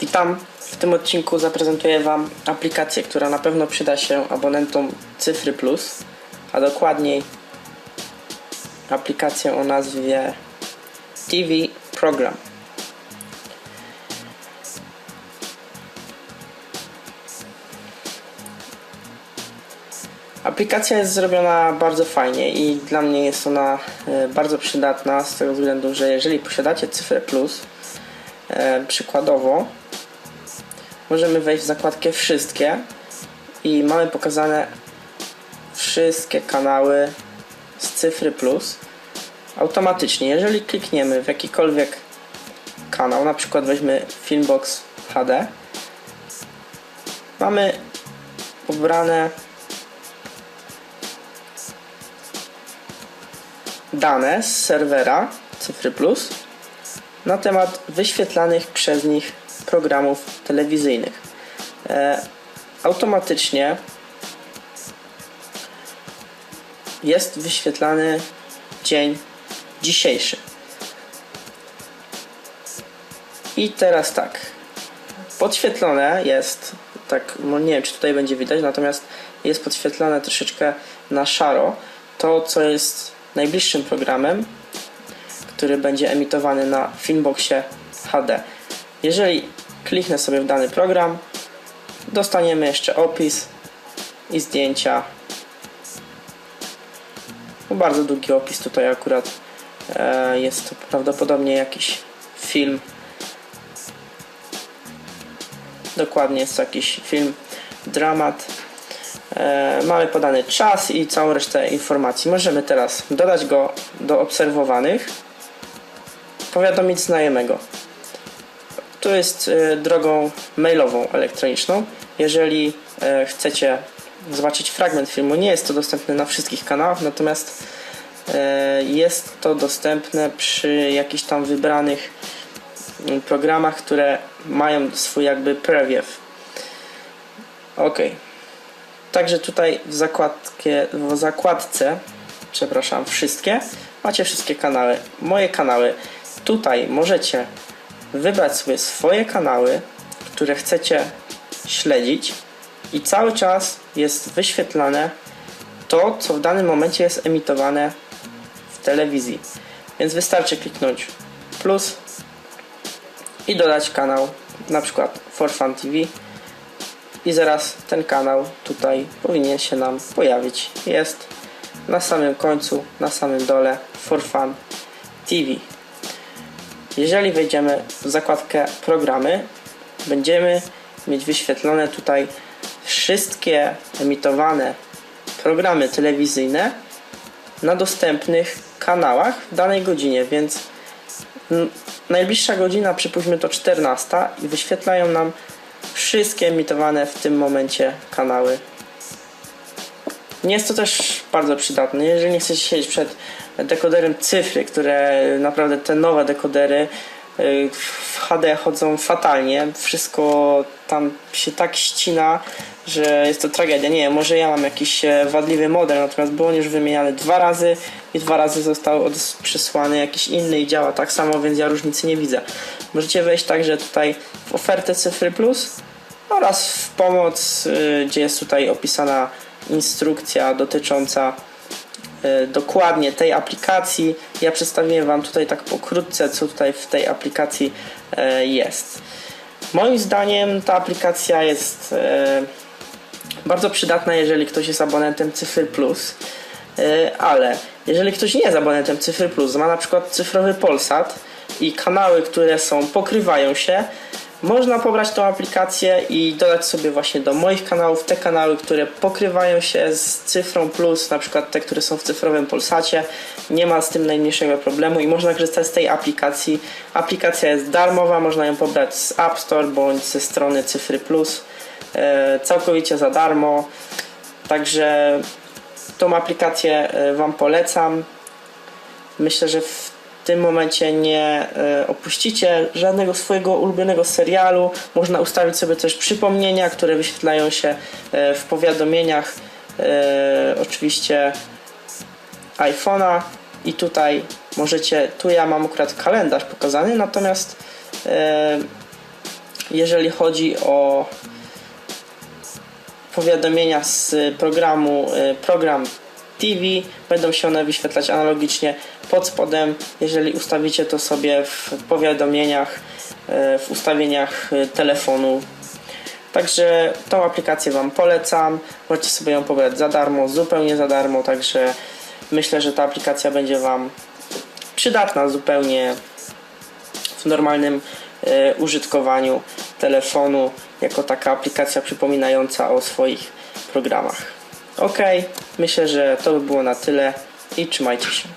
Witam. W tym odcinku zaprezentuję Wam aplikację, która na pewno przyda się abonentom Cyfry Plus, a dokładniej aplikację o nazwie TV Program. Aplikacja jest zrobiona bardzo fajnie i dla mnie jest ona e, bardzo przydatna z tego względu, że jeżeli posiadacie cyfrę plus, e, przykładowo możemy wejść w zakładkę wszystkie i mamy pokazane wszystkie kanały z cyfry plus automatycznie. Jeżeli klikniemy w jakikolwiek kanał, na przykład weźmy Filmbox HD, mamy pobrane dane z serwera Cyfry Plus na temat wyświetlanych przez nich programów telewizyjnych. E, automatycznie jest wyświetlany dzień dzisiejszy. I teraz tak. Podświetlone jest, tak, no nie wiem czy tutaj będzie widać, natomiast jest podświetlone troszeczkę na szaro to, co jest najbliższym programem, który będzie emitowany na Filmboxie HD. Jeżeli kliknę sobie w dany program, dostaniemy jeszcze opis i zdjęcia. No, bardzo długi opis tutaj akurat e, jest to prawdopodobnie jakiś film. Dokładnie jest to jakiś film, dramat. E, mamy podany czas i całą resztę informacji. Możemy teraz dodać go do obserwowanych, powiadomić znajomego. Tu jest e, drogą mailową, elektroniczną. Jeżeli e, chcecie zobaczyć fragment filmu, nie jest to dostępne na wszystkich kanałach, natomiast jest to dostępne przy jakichś tam wybranych mm, programach, które mają swój jakby prewiew. Ok. Także tutaj w, zakładkie, w zakładce, przepraszam, wszystkie, macie wszystkie kanały. Moje kanały. Tutaj możecie wybrać sobie swoje kanały, które chcecie śledzić i cały czas jest wyświetlane to, co w danym momencie jest emitowane w telewizji. Więc wystarczy kliknąć plus i dodać kanał, na przykład For Fun TV i zaraz ten kanał tutaj powinien się nam pojawić. Jest na samym końcu, na samym dole For Fun TV. Jeżeli wejdziemy w zakładkę programy, będziemy mieć wyświetlone tutaj wszystkie emitowane programy telewizyjne na dostępnych kanałach w danej godzinie, więc najbliższa godzina, przypuśćmy to 14 i wyświetlają nam wszystkie emitowane w tym momencie kanały. Nie jest to też bardzo przydatne, jeżeli nie chcecie siedzieć przed dekoderem cyfry, które naprawdę te nowe dekodery y, w HD chodzą fatalnie. Wszystko tam się tak ścina, że jest to tragedia. Nie może ja mam jakiś e, wadliwy model, natomiast był on już wymieniany dwa razy i dwa razy został przysłany jakiś inny i działa tak samo, więc ja różnicy nie widzę. Możecie wejść także tutaj w ofertę Cyfry Plus oraz w pomoc, y, gdzie jest tutaj opisana instrukcja dotycząca y, dokładnie tej aplikacji. Ja przedstawiłem Wam tutaj tak pokrótce, co tutaj w tej aplikacji y, jest. Moim zdaniem ta aplikacja jest bardzo przydatna, jeżeli ktoś jest abonentem Cyfry Plus, ale jeżeli ktoś nie jest abonentem Cyfry Plus, ma na przykład cyfrowy Polsat i kanały, które są, pokrywają się, można pobrać tą aplikację i dodać sobie właśnie do moich kanałów te kanały, które pokrywają się z cyfrą plus, na przykład te, które są w cyfrowym Polsacie. Nie ma z tym najmniejszego problemu i można korzystać z tej aplikacji. Aplikacja jest darmowa, można ją pobrać z App Store bądź ze strony Cyfry Plus. E, całkowicie za darmo. Także tą aplikację e, Wam polecam. Myślę, że w tym momencie nie e, opuścicie żadnego swojego ulubionego serialu. Można ustawić sobie też przypomnienia, które wyświetlają się e, w powiadomieniach e, oczywiście iPhone'a i tutaj możecie, tu ja mam akurat kalendarz pokazany, natomiast jeżeli chodzi o powiadomienia z programu program TV będą się one wyświetlać analogicznie pod spodem jeżeli ustawicie to sobie w powiadomieniach y, w ustawieniach y, telefonu Także tą aplikację Wam polecam. Możecie sobie ją pobrać za darmo, zupełnie za darmo. Także myślę, że ta aplikacja będzie Wam przydatna zupełnie w normalnym e, użytkowaniu telefonu, jako taka aplikacja przypominająca o swoich programach. Ok, myślę, że to by było na tyle i trzymajcie się.